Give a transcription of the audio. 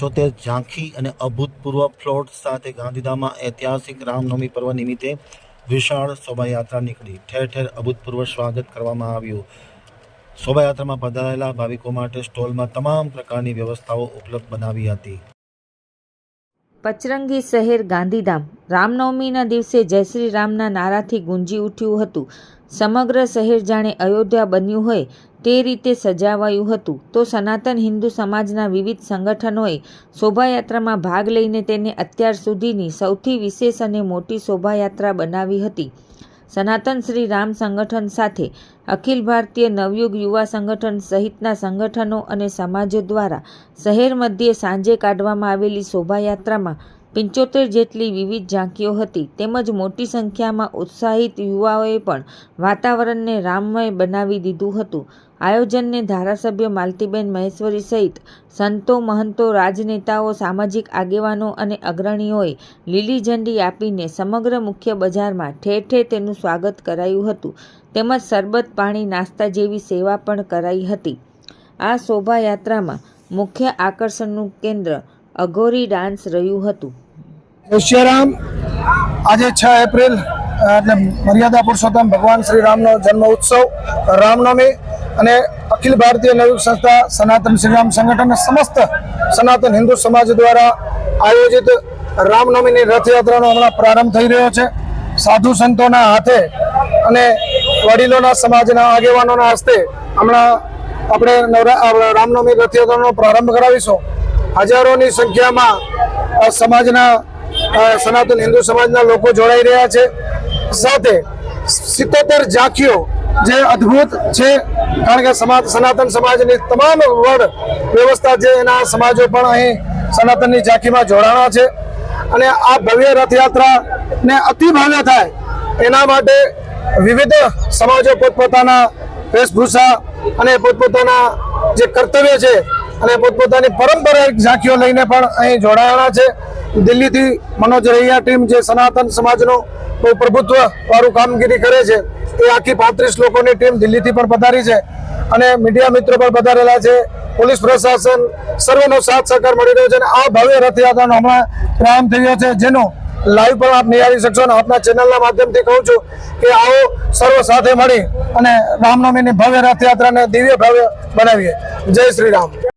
પંચોતેર ઝાંખી અને અભૂતપૂર્વ ફ્લોટ સાથે ગાંધીધામમાં ઐતિહાસિક રામનવમી પર્વ નિમિત્તે વિશાળ શોભાયાત્રા નીકળી. ઠેર ઠેર અભૂતપૂર્વ સ્વાગત કરવામાં આવ્યું. શોભાયાત્રામાં પધારેલા ભાવિકો માટે સ્ટોલમાં તમામ પ્રકારની વ્યવસ્થાઓ ઉપલબ્ધ બનાવી હતી. પચરંગી શહેર ગાંધીધામ. રામનવમીના દિવસે જય શ્રી રામના નારાથી ગુંજી ઉઠ્યું હતું. સમગ્ર શહેર જાણે અયોધ્યા બન્યું હોય તે રીતે સજાવાયું હતું. તો સનાતન હિન્દુ સમાજના વિવિધ સંગઠનોએ શોભાયાત્રામાં ભાગ લઈને તેને અત્યાર સુધીની સૌથી વિશેષ અને મોટી શોભાયાત્રા બનાવી હતી. સનાતન શ્રી રામ સંગઠન સાથે અખિલ ભારતીય નવયુગ યુવા સંગઠન સહિતના સંગઠનો અને સમાજો દ્વારા શહેર મધ્યે સાંજે કાઢવામાં આવેલી શોભાયાત્રામાં પંચોતેર જેટલી વિવિધ ઝાંકીઓ હતી, તેમજ મોટી સંખ્યામાં ઉત્સાહિત યુવાઓએ પણ વાતાવરણને રામમય બનાવી દીધું હતું. આયોજનને ધારાસભ્ય માલતીબેન મહેશ્વરી સહિત સંતો, મહંતો, રાજનેતાઓ, સામાજિક આગેવાનો અને અગ્રણીઓએ લીલી ઝંડી આપીને સમગ્ર મુખ્ય બજારમાં ઠેર ઠેર તેનું સ્વાગત કરાયું હતું, તેમજ સરબત પાણી, નાસ્તા જેવી સેવા પણ કરાઈ હતી. આ શોભાયાત્રામાં મુખ્ય આકર્ષણનું કેન્દ્ર અઘોરી ડાન્સ રહ્યું હતું. વિશ્વરામ આજે છ એપ્રિલ એટલે મર્યાદા પુરુષોત્તમ ભગવાન શ્રી રામનો જન્મ ઉત્સવ, રામનવમી, અને અખિલ ભારતીય નવયુગ સંસ્થા સનાતન શ્રી રામ સંગઠન સમસ્ત સનાતન હિન્દુ સમાજ દ્વારા આયોજિત રામનવમીની રથયાત્રાનો હમણાં પ્રારંભ થઈ રહ્યો છે. સાધુ સંતોના હાથે અને વડીલોના સમાજના આગેવાનોના હસ્તે હમણાં આપણે નવરા રામનવમી રથયાત્રાનો પ્રારંભ કરાવીશું. હજારોની સંખ્યામાં સમાજના સનાતન હિન્દુ સમાજના લોકો જોડાઈ રહ્યા છે. સાથે સિત્તોતેર ઝાંખીઓ જે અદ્ભુત છે, કારણ કે સમાજ, સનાતન સમાજની તમામ વર્ડ વ્યવસ્થા છે એના સમાજો પણ અહીં સનાતનની ઝાંખીમાં જોડાણા છે. અને આ ભવ્ય રથયાત્રાને અતિ ભવ્ય થાય એના માટે વિવિધ સમાજો પોતપોતાના વેશભૂષા અને પોતપોતાના જે કર્તવ્ય છે અને પોતપોતાની પારંપરિક ઝાંખીઓ લઈને પણ અહીં જોડાયા છે. દિલ્હીથી મનોજ રૈયા ટીમ જે સનાતન સમાજનું બહુ પ્રભુત્વ વાળું કામગીરી કરે છે, એ આખી પાંત્રીસ લોકોની ટીમ દિલ્હીથી પણ પધારી છે અને મીડિયા મિત્રો પણ પધારેલા છે. પોલીસ પ્રશાસન સર્વનો સાથ સહકાર મળી રહ્યો છે અને આ ભવ્ય રથયાત્રાનો હમણાં પ્રારંભ થઈ રહ્યો છે. જેનો લાઈવ પણ આપ નિહાળી શકશો અને આપના ચેનલના માધ્યમથી કહું છું કે આવો સર્વ સાથે મળી અને રામનવમીની ભવ્ય રથયાત્રાને દિવ્ય ભવ્ય બનાવીએ. જય શ્રી રામ.